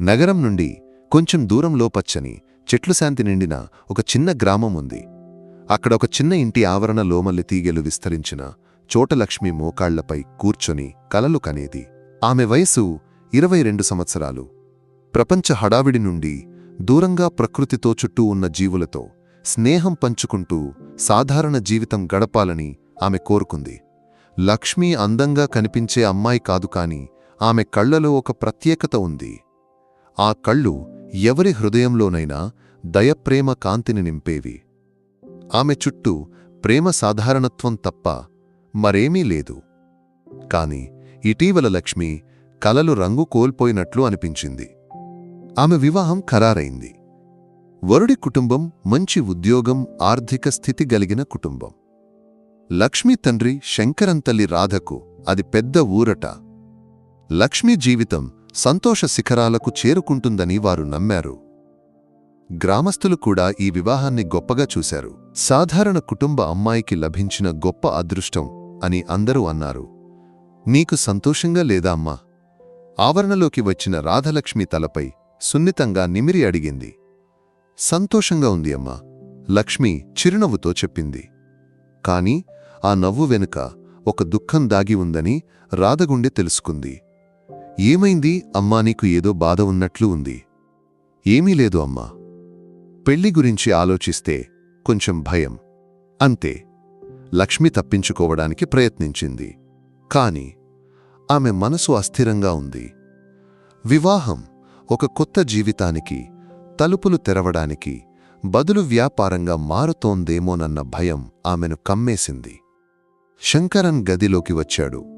నగరం నుండి కొంచెం దూరంలో పచ్చని చెట్లు శాంతి నిండిన ఒక చిన్న గ్రామం ఉంది. అక్కడ ఒక చిన్న ఇంటి ఆవరణ లోమల్లి తీగెలు విస్తరించిన చోటలక్ష్మి మోకాళ్ళపై కూర్చొని కలలు కనేది. ఆమె వయసు ఇరవై రెండు సంవత్సరాలు. ప్రపంచ హడావిడి నుండి దూరంగా ప్రకృతితో చుట్టూ ఉన్న జీవులతో స్నేహం పంచుకుంటూ సాధారణ జీవితం గడపాలని ఆమె కోరుకుంది. లక్ష్మి అందంగా కనిపించే అమ్మాయి కాదు కాని ఆమె కళ్ళలో ఒక ప్రత్యేకత ఉంది. ఆ కళ్ళు ఎవరి హృదయంలోనైనా దయప్రేమ కాంతిని నింపేవి. ఆమె చుట్టూ ప్రేమ సాధారణత్వం తప్ప మరేమీ లేదు. కాని ఇటీవల లక్ష్మి కలలు రంగు కోల్పోయినట్లు అనిపించింది. ఆమె వివాహం ఖరారైంది. వరుడి కుటుంబం మంచి ఉద్యోగం ఆర్థిక స్థితి గలిగిన కుటుంబం. లక్ష్మి తండ్రి శంకరంతల్లి రాధకు అది పెద్ద ఊరట. లక్ష్మీ జీవితం సంతోష శిఖరాలకు చేరుకుంటుందని వారు నమ్మారు. గ్రామస్తులు కూడా ఈ వివాహాన్ని గొప్పగా చూశారు. సాధారణ కుటుంబ అమ్మాయికి లభించిన గొప్ప అదృష్టం అని అందరూ అన్నారు. నీకు సంతోషంగా లేదా అమ్మా? ఆవరణలోకి వచ్చిన రాధలక్ష్మి తలపై సున్నితంగా నిమిరి అడిగింది. సంతోషంగా ఉంది అమ్మా లక్ష్మి చిరునవ్వుతో చెప్పింది. కాని ఆ నవ్వు వెనుక ఒక దుఃఖం దాగి ఉందని రాధగుండె తెలుసుకుంది. ఏమైంది? అమ్మా నీకు ఏదో బాధ ఉన్నట్లు ఉంది. ఏమీ లేదు అమ్మా. పెళ్ళి గురించి ఆలోచిస్తే కొంచెం భయం. అంతే. లక్ష్మి తప్పించుకోవడానికి ప్రయత్నించింది. కాని ఆమె మనసు అస్థిరంగా ఉంది. వివాహం ఒక కొత్త జీవితానికి తలుపులు తెరవడానికి బదులు వ్యాపారంగా మారుతోందేమోనన్న భయం ఆమెను కమ్మేసింది. శంకరన్ గదిలోకి వచ్చాడు.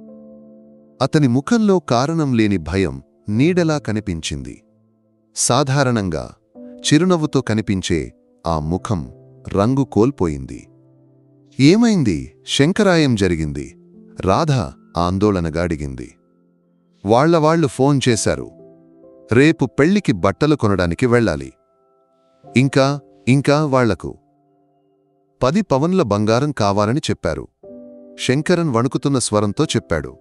అతని ముఖంలో కారణం లేని భయం నీడలా కనిపించింది. సాధారణంగా చిరునవ్వుతో కనిపించే ఆ ముఖం రంగు కోల్పోయింది. ఏమైంది? శంకరాయం జరిగింది. రాధ ఆందోళనగా అడిగింది. వాళ్ళవాళ్ళు ఫోన్ చేశారు. రేపు పెళ్ళికి బట్టలు కొనడానికి వెళ్ళాలి. ఇంకా ఇంకా వాళ్ళకు పది పవన్ల బంగారం కావాలని చెప్పారు. శంకరన్ వణుకుతున్న స్వరంతో చెప్పాడు.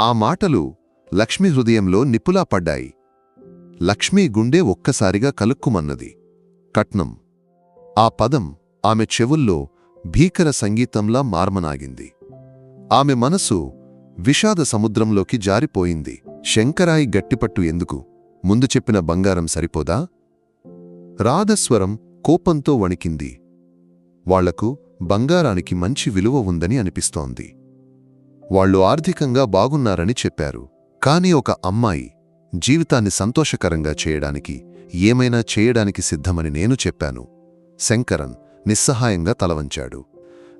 ఆ మాటలు లక్ష్మి హృదయంలో నిప్పులా పడ్డాయి. లక్ష్మీ గుండె ఒక్కసారిగా కలుక్కుమన్నది. కట్నం. ఆ పదం ఆమె చెవుల్లో భీకర సంగీతంలా మార్మనాగింది. ఆమె మనసు విషాద సముద్రంలోకి జారిపోయింది. శంకరాయి గట్టిపట్టు ఎందుకు? ముందు చెప్పిన బంగారం సరిపోదా? రాధస్వరం కోపంతో వణికింది. వాళ్ళకు బంగారానికి మంచి విలువ ఉందని అనిపిస్తోంది. వాళ్ళు ఆర్థికంగా బాగున్నారని చెప్పారు. కాని ఒక అమ్మాయి జీవితాన్ని సంతోషకరంగా చేయడానికి ఏమైనా చేయడానికి సిద్ధమని నేను చెప్పాను. శంకరన్ నిస్సహాయంగా తలవంచాడు.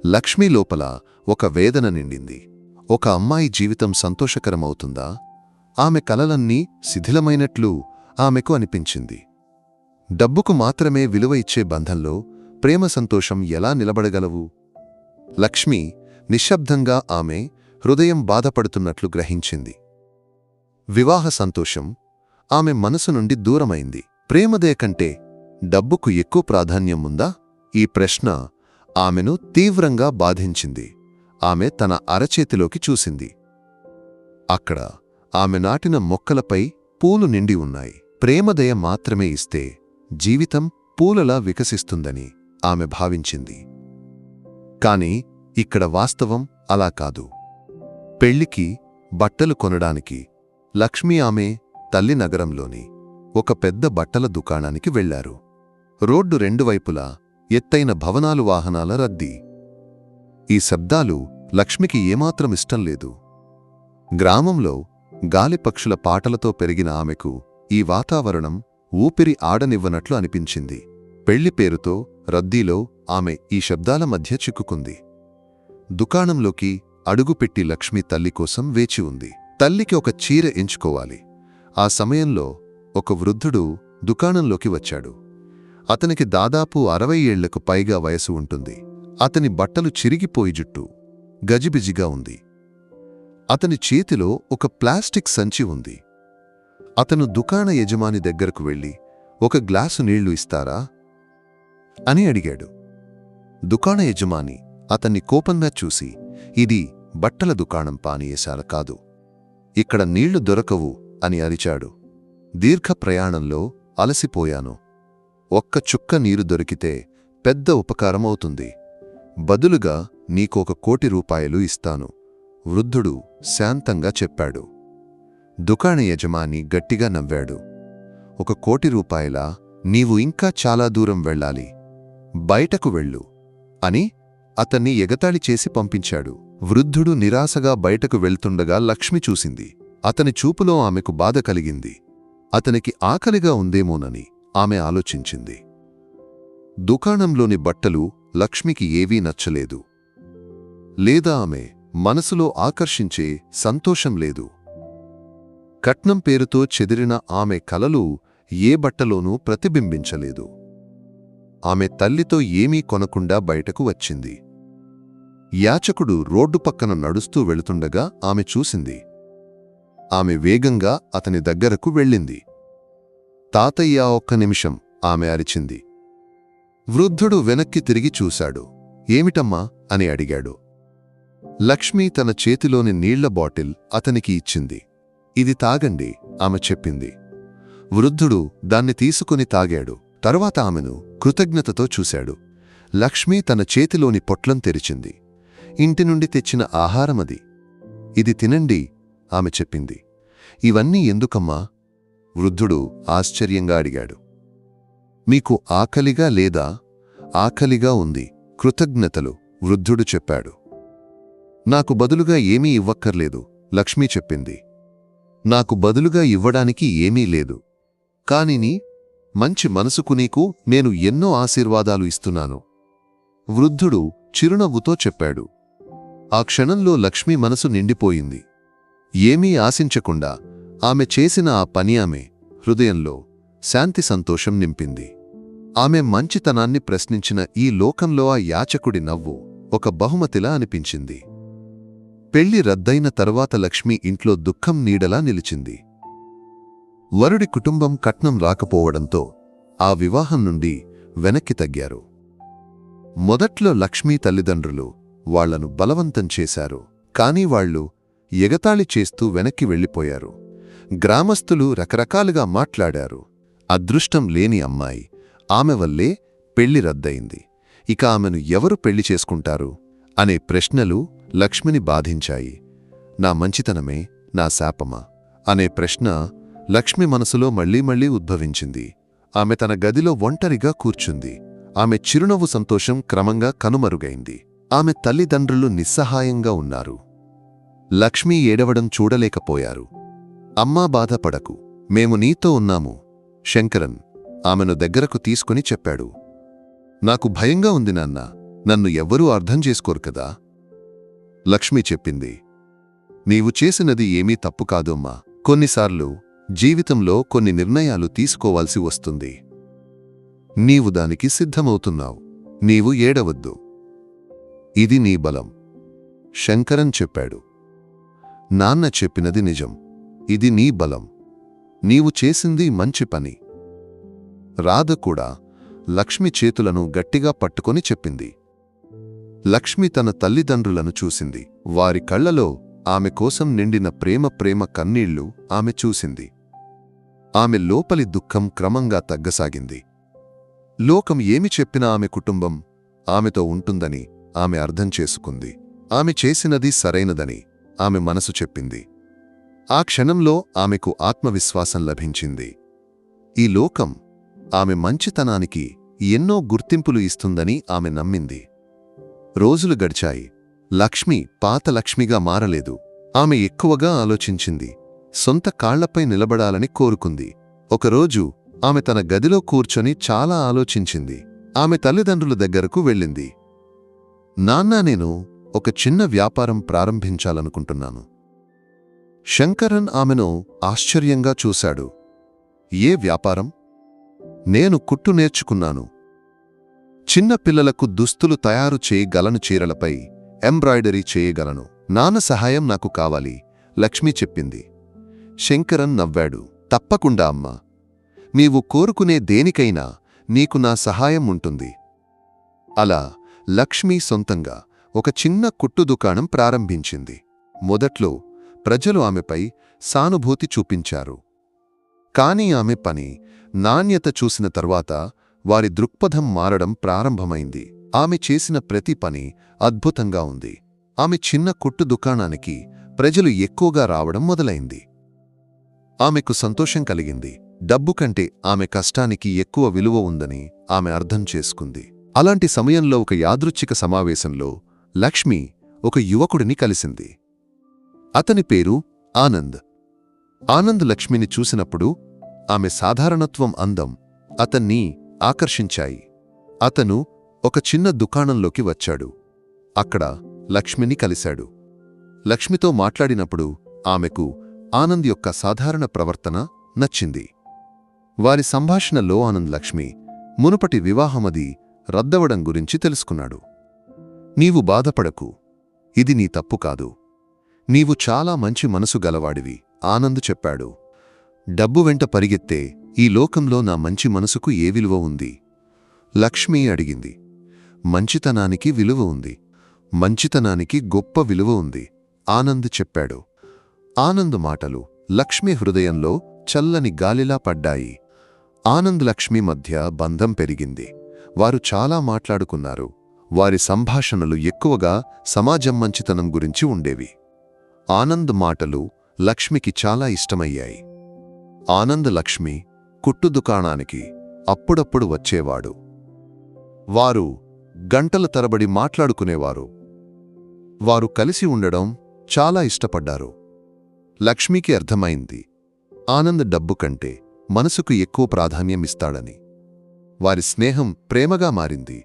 లక్ష్మీ లోపల ఒక వేదన నిండింది. ఒక అమ్మాయి జీవితం సంతోషకరమవుతుందా? ఆమె కలలన్నీ శిథిలమైనట్లు ఆమెకు అనిపించింది. డబ్బుకు మాత్రమే విలువ ఇచ్చే బంధంలో ప్రేమ సంతోషం ఎలా నిలబడగలవు? లక్ష్మి నిశ్శబ్దంగా ఆమె హృదయం బాధపడుతున్నట్లు గ్రహించింది. వివాహ సంతోషం ఆమె మనసు నుండి దూరమైంది. ప్రేమదే కంటే డబ్బుకు ఎక్కువ ప్రాధాన్యం ఉందా? ఈ ప్రశ్న ఆమెను తీవ్రంగా బాధించింది. ఆమె తన అరచేతిలోకి చూసింది. అక్కడ ఆమె నాటిన మొక్కలపై పూలు నిండి ఉన్నాయి. ప్రేమదయ మాత్రమే ఇస్తే జీవితం పూలలా వికసిస్తుందని ఆమె భావించింది. కాని ఇక్కడ వాస్తవం అలా కాదు. పెళ్ళికి బట్టలు కొనడానికి లక్ష్మీ ఆమె తల్లి నగరంలోని ఒక పెద్ద బట్టల దుకాణానికి వెళ్ళారు రోడ్డు రెండు వైపులా ఎత్తైన భవనాలు వాహనాల రద్దీ. ఈ శబ్దాలు లక్ష్మికి ఏమాత్రం ఇష్టం లేదు. గ్రామంలో గాలిపక్షుల పాటలతో పెరిగిన ఆమెకు ఈ వాతావరణం ఊపిరి ఆడనివ్వనట్లు అనిపించింది. పెళ్ళి పేరుతో రద్దీలో ఆమె ఈ శబ్దాల మధ్య చిక్కుకుంది. దుకాణంలోకి అడుగుపెట్టి లక్ష్మి తల్లి కోసం వేచి ఉంది. తల్లికి ఒక చీర ఎంచుకోవాలి. ఆ సమయంలో ఒక వృద్ధుడు దుకాణంలోకి వచ్చాడు. అతనికి దాదాపు అరవై ఏళ్ళకు పైగా వయసు ఉంటుంది. అతని బట్టలు చిరిగిపోయి జుట్టు గజిబిజిగా ఉంది. అతని చేతిలో ఒక ప్లాస్టిక్ సంచి ఉంది. అతను దుకాణ యజమాని దగ్గరకు వెళ్ళి ఒక గ్లాసు నీళ్ళు ఇస్తారా? అని అడిగాడు. దుకాణ యజమాని అతన్ని కోపంగా చూసి ఇది బట్టల దుకాణం పానీయశాల కాదు. ఇక్కడ నీళ్ళు దొరకవు అని అరిచాడు. దీర్ఘ ప్రయాణంలో అలసిపోయాను. ఒక్క చుక్క నీరు దొరికితే పెద్ద ఉపకారమవుతుంది. బదులుగా నీకొక కోటి రూపాయలు ఇస్తాను వృద్ధుడు శాంతంగా చెప్పాడు. దుకాణ యజమాని గట్టిగా నవ్వాడు. ఒక కోటి రూపాయల? నీవు ఇంకా చాలా దూరం వెళ్ళాలి. బయటకు వెళ్ళు అని అతన్ని ఎగతాళి చేసి పంపించాడు. వృద్ధుడు నిరాశగా బయటకు వెళ్తుండగా లక్ష్మి చూసింది. అతని చూపులో ఆమెకు బాధ కలిగింది. అతనికి ఆకలిగా ఉందేమోనని ఆమె ఆలోచించింది. దుకాణంలోని బట్టలు లక్ష్మికి ఏవీ నచ్చలేదు. లేదా ఆమె మనసులో ఆకర్షించే సంతోషం లేదు. కట్నం పేరుతో చెదిరిన ఆమె కలలు ఏ బట్టలోనూ ప్రతిబింబించలేదు. ఆమె తల్లితో ఏమీ కొనకుండా బయటకు వచ్చింది. యాచకుడు రోడ్డు పక్కన నడుస్తూ వెళుతుండగా ఆమె చూసింది. ఆమె వేగంగా అతని దగ్గరకు వెళ్ళింది. తాతయ్య ఒక్క నిమిషం ఆమె అరిచింది. వృద్ధుడు వెనక్కి తిరిగి చూశాడు. ఏమిటమ్మా? అని అడిగాడు. లక్ష్మి తన చేతిలోని నీళ్ళ బాటిల్ అతనికి ఇచ్చింది. ఇది తాగండి ఆమె చెప్పింది. వృద్ధుడు దాన్ని తీసుకుని తాగాడు. తరువాత ఆమెను కృతజ్ఞతతో చూశాడు. లక్ష్మి తన చేతిలోని పొట్లం తెరిచింది. ఇంటి నుండి తెచ్చిన ఆహారమది ఇది తినండి ఆమె చెప్పింది. ఇవన్నీ ఎందుకమ్మా? వృద్ధుడు ఆశ్చర్యంగా అడిగాడు. మీకు ఆకలిగా లేదా? ఆకలిగా ఉంది కృతజ్ఞతలు వృద్ధుడు చెప్పాడు. నాకు బదులుగా ఏమీ ఇవ్వక్కర్లేదు లక్ష్మి చెప్పింది. నాకు బదులుగా ఇవ్వడానికి ఏమీ లేదు. కానిని మంచి మనసుకు నీకు నేను ఎన్నో ఆశీర్వాదాలు ఇస్తున్నాను. వృద్ధుడు చిరునవ్వుతో చెప్పాడు. ఆ క్షణంలో లక్ష్మి మనసు నిండిపోయింది. ఏమీ ఆశించకుండా ఆమె చేసిన ఆ పని ఆమె హృదయంలో శాంతి సంతోషం నింపింది. ఆమె మంచితనాన్ని ప్రశ్నించిన ఈ లోకంలో ఆ యాచకుడి నవ్వు ఒక బహుమతిలా అనిపించింది. పెళ్ళి రద్దయిన తరువాత లక్ష్మి ఇంట్లో దుఃఖం నీడలా నిలిచింది. వరుడి కుటుంబం కట్నం రాకపోవడంతో ఆ వివాహం నుండి వెనక్కి తగ్గారు. మొదట్లో లక్ష్మీ తల్లిదండ్రులు వాళ్ళను బలవంతం చేశారు. కాని వాళ్ళు ఎగతాళి చేస్తూ వెనక్కి వెళ్ళిపోయారు. గ్రామస్తులు రకరకాలుగా మాట్లాడారు. అదృష్టం లేని అమ్మాయి. ఆమె వల్లే పెళ్ళి రద్దయింది. ఇక ఆమెను ఎవరు పెళ్ళి చేసుకుంటారు? అనే ప్రశ్నలు లక్ష్మిని బాధించాయి. నా మంచితనమే నా శాపమా? అనే ప్రశ్న లక్ష్మి మనసులో మళ్ళీ మళ్ళీ ఉద్భవించింది. ఆమె తన గదిలో ఒంటరిగా కూర్చుంది. ఆమె చిరునవ్వు సంతోషం క్రమంగా కనుమరుగైంది. ఆమె తల్లిదండ్రులు నిస్సహాయంగా ఉన్నారు. లక్ష్మి ఏడవడం చూడలేకపోయారు. అమ్మా బాధపడకు మేము నీతో ఉన్నాము శంకరన్ ఆమెను దగ్గరకు తీసుకుని చెప్పాడు. నాకు భయంగా ఉంది నాన్న నన్ను ఎవ్వరూ అర్థం చేసుకోరు కదా? లక్ష్మి చెప్పింది. నీవు చేసినది ఏమీ తప్పు కాదమ్మా కొన్నిసార్లు జీవితంలో కొన్ని నిర్ణయాలు తీసుకోవాల్సి వస్తుంది. నీవు దానికి సిద్ధమవుతున్నావు నీవు ఏడవద్దు. ఇది నీ బలం. శంకరన్ చెప్పాడు. నాన్న చెప్పినది నిజం. ఇది నీ బలం. నీవు చేసింది మంచి పని. రాధ కూడా లక్ష్మి చేతులను గట్టిగా పట్టుకొని చెప్పింది. లక్ష్మి తన తల్లిదండ్రులను చూసింది. వారి కళ్ళలో ఆమె కోసం నిండిన ప్రేమ ప్రేమ కన్నీళ్ళు ఆమె చూసింది. ఆమె లోపలి దుఃఖం క్రమంగా తగ్గసాగింది. లోకం ఏమి చెప్పినా ఆమె కుటుంబం ఆమెతో ఉంటుందని ఆమె అర్థం చేసుకుంది. ఆమె చేసినది సరైనదని ఆమె మనసు చెప్పింది. ఆ క్షణంలో ఆమెకు ఆత్మవిశ్వాసం లభించింది. ఈ లోకం ఆమె మంచితనానికి ఎన్నో గుర్తింపులు ఇస్తుందని ఆమె నమ్మింది. రోజులు గడిచాయి. లక్ష్మి పాత లక్ష్మిగా మారలేదు. ఆమె ఎక్కువగా ఆలోచించింది. సొంత కాళ్ళపై నిలబడాలని కోరుకుంది. ఒకరోజు ఆమె తన గదిలో కూర్చొని చాలా ఆలోచించింది. ఆమె తల్లిదండ్రుల దగ్గరకు వెళ్ళింది. నాన్నా నేను ఒక చిన్న వ్యాపారం ప్రారంభించాలనుకుంటున్నాను. శంకరన్ ఆమెను ఆశ్చర్యంగా చూశాడు. ఏ వ్యాపారం? నేను కుట్టు నేర్చుకున్నాను. చిన్న పిల్లలకు దుస్తులు తయారు చేయగలను చీరలపై ఎంబ్రాయిడరీ చేయగలను. నాన్న సహాయం నాకు కావాలి లక్ష్మి చెప్పింది. శంకరన్ నవ్వాడు. తప్పకుండా అమ్మా. నీవు కోరుకునే దేనికైనా నీకు నా సహాయం ఉంటుంది. అలా లక్ష్మి సొంతంగా ఒక చిన్న కుట్టు దుకాణం ప్రారంభించింది. మొదట్లో ప్రజలు ఆమెపై సానుభూతి చూపించారు. కాని ఆమె పని నాణ్యత చూసిన తర్వాత వారి దృక్పథం మారడం ప్రారంభమైంది. ఆమె చేసిన ప్రతి పని అద్భుతంగా ఉంది. ఆమె చిన్న కొట్టు దుకాణానికి ప్రజలు ఎక్కువగా రావడం మొదలైంది. ఆమెకు సంతోషం కలిగింది. డబ్బు కంటే ఆమె కష్టానికి ఎక్కువ విలువ ఉందని ఆమె అర్థం చేసుకుంది. అలాంటి సమయంలో ఒక యాదృచ్ఛిక సమావేశంలో లక్ష్మి ఒక యువకుడిని కలిసింది. అతని పేరు ఆనంద్. ఆనంద్ లక్ష్మిని చూసినప్పుడు ఆమె సాధారణత్వం అందం అతన్ని ఆకర్షించాయి. అతను ఒక చిన్న దుకాణంలోకి వచ్చాడు. అక్కడ లక్ష్మిని కలిశాడు. లక్ష్మితో మాట్లాడినప్పుడు ఆమెకు ఆనంద్ యొక్క సాధారణ ప్రవర్తన నచ్చింది. వారి సంభాషణలో ఆనంద్ లక్ష్మి మునుపటి వివాహమది రద్దవడం గురించి తెలుసుకున్నాడు. నీవు బాధపడకు. ఇది నీ తప్పు కాదు. నీవు చాలా మంచి మనసు గలవాడివి ఆనంద్ చెప్పాడు. డబ్బు వెంట పరిగెత్తే ఈ లోకంలో నా మంచి మనసుకు ఏ విలువ ఉంది? లక్ష్మి అడిగింది. మంచితనానికి విలువ ఉంది. మంచితనానికి గొప్ప విలువ ఉంది ఆనంద్ చెప్పాడు. ఆనంద్ మాటలు లక్ష్మి హృదయంలో చల్లని గాలిలా పడ్డాయి. ఆనంద్ లక్ష్మి మధ్య బంధం పెరిగింది. వారు చాలా మాట్లాడుకున్నారు. వారి సంభాషణలు ఎక్కువగా సమాజం మంచితనం గురించి ఉండేవి. ఆనంద్ మాటలు లక్ష్మికి చాలా ఇష్టమయ్యాయి. ఆనంద్ లక్ష్మి కుట్టు దుకాణానికి అప్పుడప్పుడు వచ్చేవాడు. వారు గంటల తరబడి మాట్లాడుకునేవారు. వారు కలిసి ఉండడం చాలా ఇష్టపడ్డారు. లక్ష్మికి అర్థమైంది. ఆనంద్ డబ్బు కంటే మనసుకు ఎక్కువ ప్రాధాన్యమిస్తాడని వారి స్నేహం ప్రేమగా మారింది.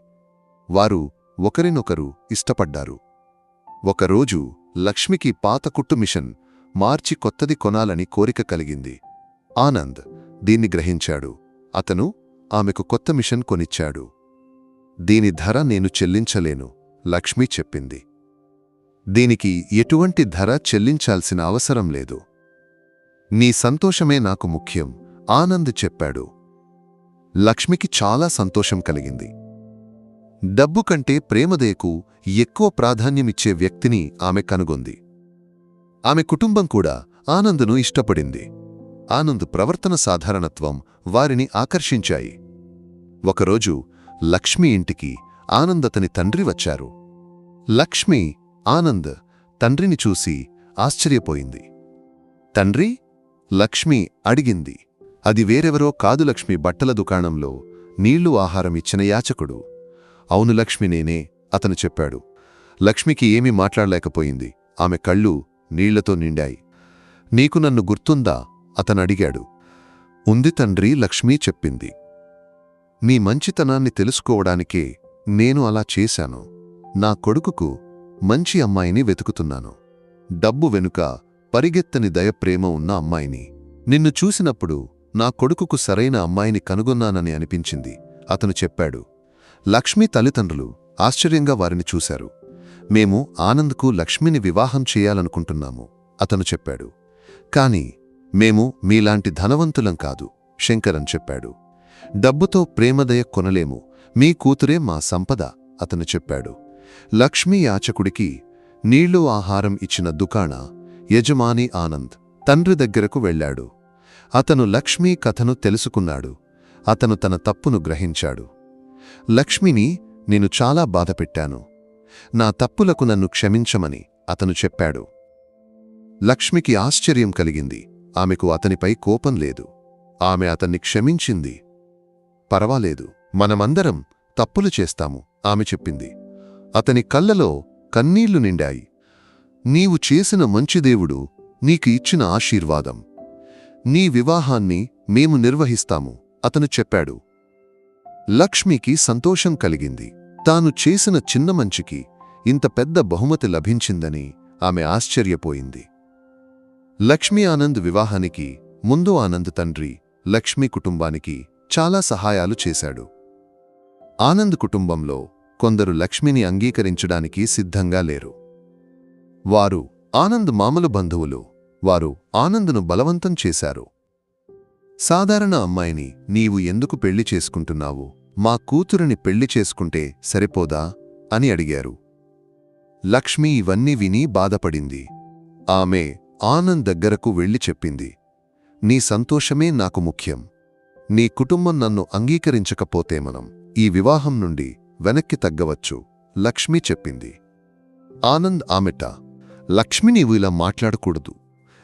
వారు ఒకరినొకరు ఇష్టపడ్డారు. ఒకరోజు లక్ష్మికి పాత కుట్టు మిషన్ మార్చి కొత్తది కొనాలని కోరిక కలిగింది. ఆనంద్ దీన్ని గ్రహించాడు. అతను ఆమెకు కొత్త మిషన్ కొనిచ్చాడు. దీని ధర నేను చెల్లించలేను లక్ష్మి చెప్పింది. దీనికి ఎటువంటి ధర చెల్లించాల్సిన అవసరం లేదు. నీ సంతోషమే నాకు ముఖ్యం ఆనంద్ చెప్పాడు. లక్ష్మికి చాలా సంతోషం కలిగింది. డబ్బు కంటే ప్రేమదయకు ఎక్కువ ప్రాధాన్యమిచ్చే వ్యక్తిని ఆమె కనుగొంది. ఆమె కుటుంబం కూడా ఆనందును ఇష్టపడింది. ఆనంద్ ప్రవర్తన సాధారణత్వం వారిని ఆకర్షించాయి. ఒకరోజు లక్ష్మి ఇంటికి ఆనంద్ అతని తండ్రి వచ్చారు. లక్ష్మి ఆనంద్ తండ్రిని చూసి ఆశ్చర్యపోయింది. తండ్రి లక్ష్మి అడిగింది. అది వేరెవరో కాదు లక్ష్మి బట్టల దుకాణంలో నీళ్ళు ఆహారం ఇచ్చిన యాచకుడు. అవును లక్ష్మి నేనే అతను చెప్పాడు. లక్ష్మికి ఏమీ మాట్లాడలేకపోయింది. ఆమె కళ్ళు నీళ్ళతో నిండాయి. నీకు నన్ను గుర్తుందా? అతనడిగాడు ఉంది తండ్రి లక్ష్మీ చెప్పింది. మీ మంచితనాన్ని తెలుసుకోవడానికే నేను అలా చేశాను. నా కొడుకుకు మంచి అమ్మాయిని వెతుకుతున్నాను. డబ్బు వెనుక పరిగెత్తని దయప్రేమ ఉన్న అమ్మాయిని. నిన్ను చూసినప్పుడు నా కొడుకుకు సరైన అమ్మాయిని కనుగొన్నానని అనిపించింది. అతను చెప్పాడు లక్ష్మి తల్లిదండ్రులు ఆశ్చర్యంగా వారిని చూశారు. మేము ఆనంద్కు లక్ష్మిని వివాహం చేయాలనుకుంటున్నాము అతను చెప్పాడు. కాని మేము మీలాంటి ధనవంతులం కాదు శంకరన్ చెప్పాడు. డబ్బుతో ప్రేమదయ కొనలేము మీ కూతురే మా సంపద అతను చెప్పాడు. లక్ష్మీ యాచకుడికి నీళ్ళు ఆహారం ఇచ్చిన దుకాణ యజమాని ఆనంద్ తండ్రి దగ్గరకు వెళ్ళాడు. అతను లక్ష్మీ కథను తెలుసుకున్నాడు. అతను తన తప్పును గ్రహించాడు. లక్ష్మిని నేను చాలా బాధపెట్టాను. నా తప్పులకు నన్ను క్షమించమని అతను చెప్పాడు. లక్ష్మికి ఆశ్చర్యం కలిగింది. ఆమెకు అతనిపై కోపం లేదు. ఆమె అతన్ని క్షమించింది. పర్వాలేదు. మనమందరం తప్పులు చేస్తాము ఆమె చెప్పింది. అతని కళ్ళలో కన్నీళ్ళు నిండాయి. నీవు చేసిన మంచిదేవుడు నీకు ఇచ్చిన ఆశీర్వాదం. నీ వివాహాన్ని మేము నిర్వహిస్తాము అతను చెప్పాడు. లక్ష్మికి సంతోషం కలిగింది. తాను చేసిన చిన్న మంచికి ఇంత పెద్ద బహుమతి లభించిందని ఆమె ఆశ్చర్యపోయింది. లక్ష్మీ ఆనంద్ వివాహానికి ముందు ఆనంద్ తండ్రి లక్ష్మీ కుటుంబానికి చాలా సహాయాలు చేశాడు. ఆనంద్ కుటుంబంలో కొందరు లక్ష్మిని అంగీకరించడానికి సిద్ధంగా లేరు. వారు ఆనంద్ మామలు బంధువులు. వారు ఆనంద్ను బలవంతం చేశారు. సాధారణ అమ్మాయిని నీవు ఎందుకు పెళ్ళి చేసుకుంటున్నావు? మా కూతురిని పెళ్ళి చేసుకుంటే సరిపోదా? అని అడిగారు. లక్ష్మి ఇవన్నీ విని బాధపడింది. ఆమె ఆనంద్ దగ్గరకు వెళ్ళి చెప్పింది. నీ సంతోషమే నాకు ముఖ్యం. నీ కుటుంబం నన్ను అంగీకరించకపోతే మనం ఈ వివాహం నుండి వెనక్కి తగ్గవచ్చు లక్ష్మి చెప్పింది. ఆనంద్ ఆమెట లక్ష్మి నీవు ఇలా మాట్లాడకూడదు.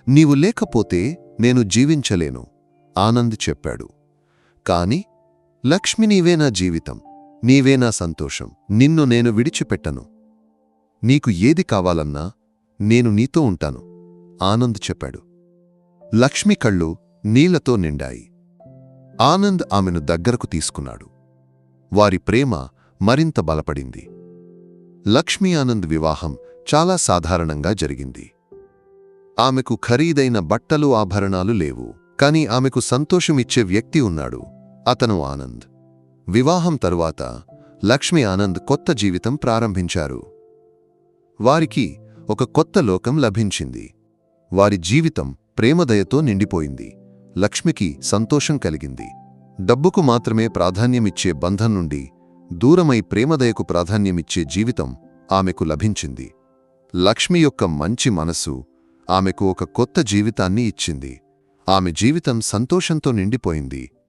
నీవు లేకపోతే నేను జీవించలేను ఆనంద్ చెప్పాడు. కాని లక్ష్మి నీవే నా జీవితం నీవే నా సంతోషం నిన్ను నేను విడిచిపెట్టను. నీకు ఏది కావాలన్నా నేను నీతో ఉంటాను ఆనంద్ చెప్పాడు. లక్ష్మి కళ్ళు నీళ్ళతో నిండాయి. ఆనంద్ ఆమెను దగ్గరకు తీసుకున్నాడు. వారి ప్రేమ మరింత బలపడింది. లక్ష్మీ ఆనంద్ వివాహం చాలా సాధారణంగా జరిగింది. ఆమెకు ఖరీదైన బట్టలు ఆభరణాలు లేవు. కాని ఆమెకు సంతోషమిచ్చే వ్యక్తి ఉన్నాడు. అతను ఆనంద్. వివాహం తరువాత లక్ష్మి ఆనంద్ కొత్త జీవితం ప్రారంభించారు. వారికి ఒక కొత్త లోకం లభించింది. వారి జీవితం ప్రేమదయతో నిండిపోయింది. లక్ష్మికి సంతోషం కలిగింది. డబ్బుకు మాత్రమే ప్రాధాన్యమిచ్చే బంధం నుండి దూరమై ప్రేమదయకు ప్రాధాన్యమిచ్చే జీవితం ఆమెకు లభించింది. లక్ష్మి యొక్క మంచి మనసు ఆమెకు ఒక కొత్త జీవితాన్ని ఇచ్చింది. ఆమె జీవితం సంతోషంతో నిండిపోయింది.